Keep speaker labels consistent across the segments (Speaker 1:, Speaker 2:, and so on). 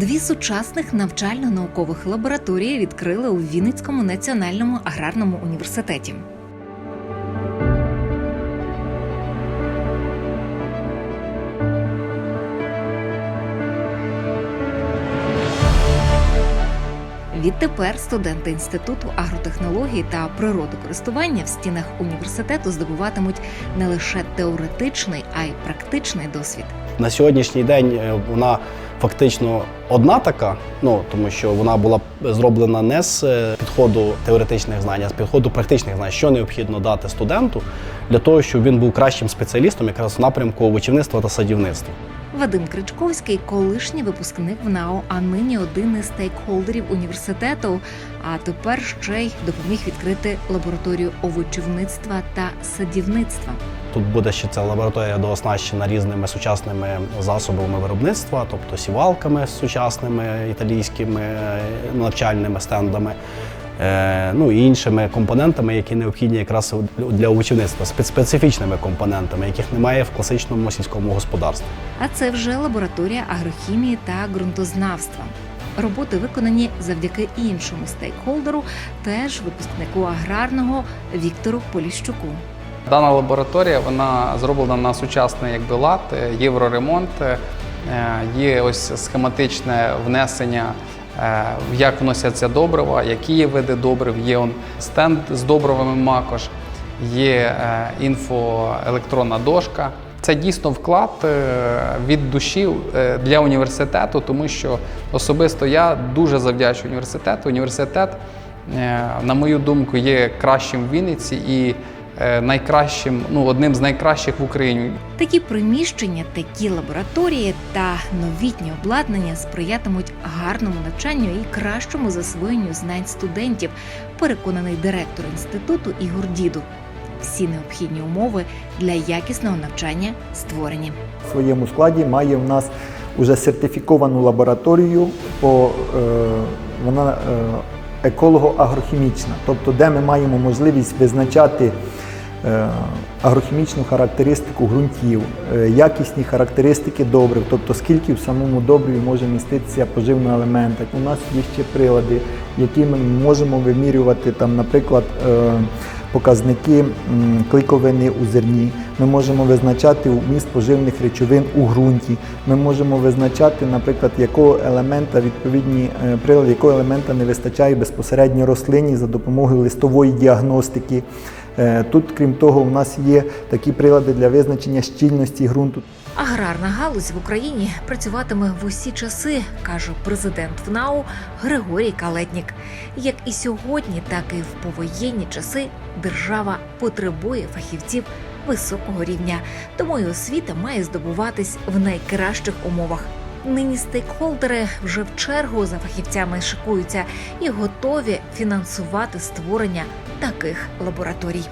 Speaker 1: Дві сучасних навчально-наукових лабораторії відкрили у Вінницькому національному аграрному університеті. Відтепер студенти інституту агротехнології та природокористування в стінах університету здобуватимуть не лише теоретичний, а й практичний досвід.
Speaker 2: На сьогоднішній день е, вона фактично одна така, ну тому що вона була зроблена не з е, підходу теоретичних знань, а з підходу практичних знань, що необхідно дати студенту для того, щоб він був кращим спеціалістом якраз в напрямку овочівництва та садівництва.
Speaker 1: Вадим Кричковський, колишній випускник ВНАУ, а нині один із стейкхолдерів університету. А тепер ще й допоміг відкрити лабораторію овочівництва та садівництва.
Speaker 2: Тут буде ще ця лабораторія дооснащена різними сучасними засобами виробництва, тобто сівалками сучасними італійськими е, навчальними стендами. Е, Ну і іншими компонентами, які необхідні якраз для овочівництва, спе- специфічними компонентами, яких немає в класичному сільському господарстві.
Speaker 1: А це вже лабораторія агрохімії та ґрунтознавства. Роботи виконані завдяки іншому стейкхолдеру, теж випускнику аграрного Віктору Поліщуку.
Speaker 3: Дана лабораторія вона зроблена на сучасний якби лад, євроремонт. е, Є ось схематичне внесення, як вносяться добрива, які є види добрив. Є он стенд з добривами макош, є е, інфоелектронна дошка. Це дійсно вклад е, від душі е, для університету, тому що особисто я дуже завдячую університету. Університет, е, на мою думку, є кращим в Вінниці і е, найкращим, ну одним з найкращих в Україні.
Speaker 1: Такі приміщення, такі лабораторії та новітні обладнання сприятимуть гарному навчанню і кращому засвоєнню знань студентів, переконаний директор інституту Ігор Діду. Всі необхідні умови для якісного навчання створені.
Speaker 4: в своєму складі має в нас уже сертифіковану лабораторію, по, е, вона е, еколого-агрохімічна, тобто де ми маємо можливість визначати е, агрохімічну характеристику ґрунтів, е, якісні характеристики добрив, тобто скільки в самому добриві може міститися поживного елемента. У нас є ще прилади, які ми можемо вимірювати, там, наприклад, е, показники м, клейковини у зерні. Ми можемо визначати вміст поживних речовин у ґрунті. Ми можемо визначати, наприклад, якого елемента відповідні е, прилади, якого елемента не вистачає безпосередньо рослині за допомогою листової діагностики. Е, Тут, крім того, у нас є такі прилади для визначення щільності ґрунту.
Speaker 1: Аграрна галузь в Україні працюватиме в усі часи, каже президент ВНАУ Григорій Калетнік. Як і сьогодні, так і в повоєнні часи держава потребує фахівців високого рівня, тому і освіта має здобуватись в найкращих умовах. Нині стейкхолдери вже в чергу за фахівцями шикуються і готові фінансувати створення таких лабораторій.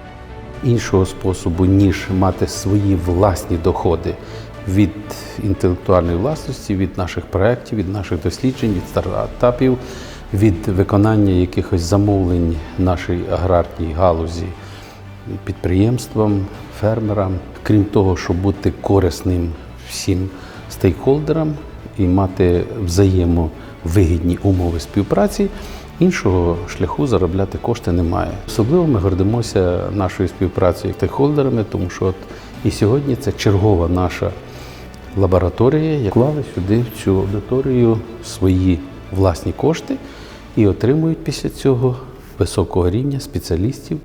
Speaker 5: іншого способу, ніж мати свої власні доходи від інтелектуальної власності, від наших проєктів, від наших досліджень, від стартапів, від виконання якихось замовлень нашій аграрній галузі підприємствам, фермерам. Крім того, щоб бути корисним всім стейкхолдерам і мати взаємовигідні умови співпраці, іншого шляху заробляти кошти немає. Особливо ми гордимося нашою співпрацею як стейкхолдерами, тому що от і сьогодні це чергова наша лабораторія, яка клали сюди в цю аудиторію свої власні кошти і отримують після цього високого рівня спеціалістів.